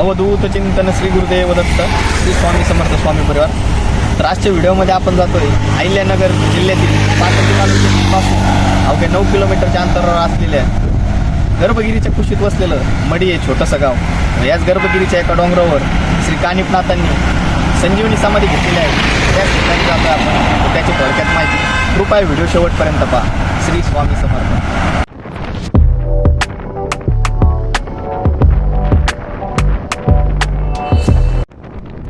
अवधूत चिंतन श्री गुरुदेव दत्त श्री स्वामी समर्थ स्वामी परिवार. तर आजच्या व्हिडिओमध्ये आपण जातोय अहिल्यानगर जिल्ह्यातील पाथर्डी तालुक्यापासून. अवघ्या नऊ किलोमीटरच्या अंतरावर असलेल्या गर्भगिरीच्या कुशीत वसलेलं मडी हे छोटंसं गाव. याच गर्भगिरीच्या एका डोंगरावर श्री कानिपनाथांनी संजीवनी समाधी घेतलेली आहे. त्याच ठिकाणी जातोय आपण. त्याची थोडक्यात माहिती कृपया व्हिडिओ शेवटपर्यंत पहा. श्री स्वामी समर्थ.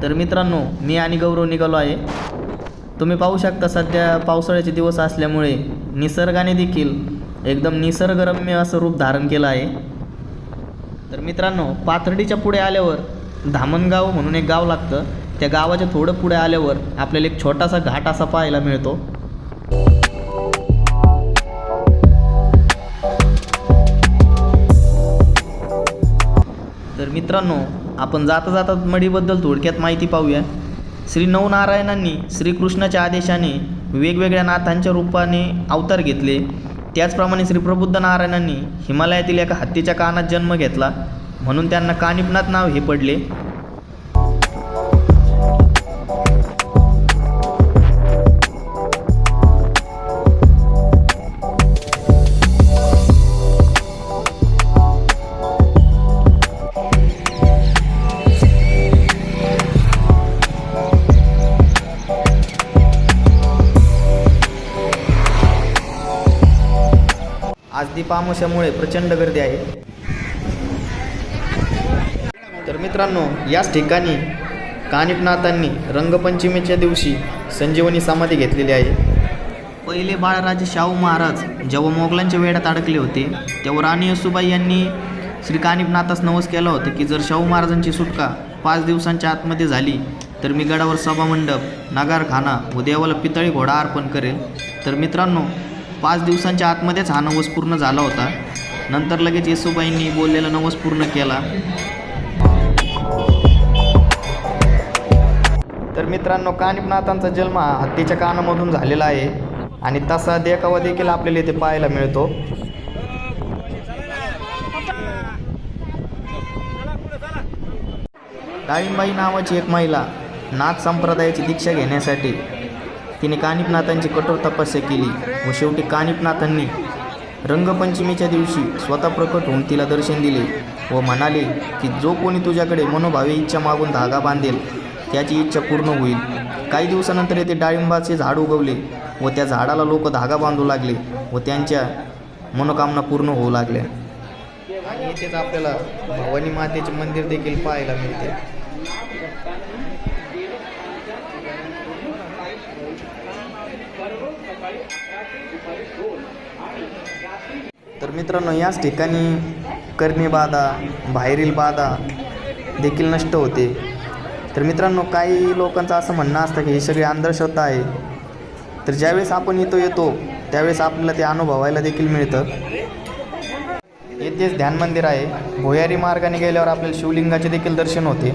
तर मित्रांनो मी आणि गौरव निघालो आहे. तुम्ही पाहू शकता सध्या पावसाळ्याचे दिवस असल्यामुळे निसर्गाने देखील एकदम निसर्गरम्य असं रूप धारण केलं आहे. तर मित्रांनो पाथर्डीच्या पुढे आल्यावर धामणगाव म्हणून एक गाव लागतं. त्या गावाच्या थोडं पुढे आल्यावर आपल्याला एक छोटासा घाट असा पाहायला मिळतो. मित्रांनो आपण जाता जाता मढीबद्दल थोडक्यात माहिती पाहूया. श्री नवनारायणांनी श्रीकृष्णाच्या आदेशाने वेगवेगळ्या नाथांच्या रूपाने अवतार घेतले. त्याचप्रमाणे श्री प्रबुद्ध नारायणांनी हिमालयातील एका हत्तीच्या कानात जन्म घेतला. म्हणून त्यांना कानिपनाथ नाव हे पडले. आज दीपामावस्यामुळे प्रचंड गर्दी आहे. तर मित्रांनो याच ठिकाणी कानिपनाथांनी रंगपंचमीच्या दिवशी संजीवनी समाधी घेतलेली आहे. पहिले बाळराजे शाहू महाराज जेव्हा मोगलांच्या वेळात अडकले होते तेव्हा राणी यसुबाई यांनी श्री कानिपनाथास नवस केला होता की जर शाहू महाराजांची सुटका पाच दिवसांच्या आतमध्ये झाली तर मी गडावर सभामंडप नगारखाना व देवाला पितळी घोडा अर्पण करेल. तर मित्रांनो पाच दिवसांच्या आतमध्येच हा नवस पूर्ण झाला होता. नंतर लगेच येसुबाईंनी बोललेला नवस पूर्ण केला. तर मित्रांनो कानिपनाथांचा जन्म हा हत्तीच्या कानामधून झालेला आहे आणि तसा देखावा देखील आपल्याला इथे पाहायला मिळतो. डाळिंबाई नावाची एक महिला नाथ संप्रदायाची दीक्षा घेण्यासाठी तिने कानिपनाथांची कठोर तपस्या केली व शेवटी कानिपनाथांनी रंगपंचमीच्या दिवशी स्वतः प्रकट होऊन तिला दर्शन दिले व म्हणाले की जो कोणी तुझ्याकडे मनोभावे इच्छा मागून धागा बांधेल त्याची इच्छा पूर्ण होईल. काही दिवसानंतर येथे डाळिंबाचे झाड उगवले व त्या झाडाला लोक धागा बांधू लागले व त्यांच्या मनोकामना पूर्ण होऊ लागल्या. आणि इथेच आपल्याला भवानी मातेचे मंदिर देखील पाहायला मिळते. तर मित्रांनो याच ठिकाणी करणे बाधा बाहेरील बाधा देखील नष्ट होते. तर मित्रांनो काही लोकांचं असं म्हणणं असतं की ही सगळी अंधश्रद्धा आहे. तर ज्यावेळेस आपण इथं येतो त्यावेळेस आपल्याला ते अनुभवायला देखील मिळतं. येथेच ध्यान मंदिर आहे. भुयारी मार्गाने गेल्यावर आपल्याला शिवलिंगाचे देखील दर्शन होते.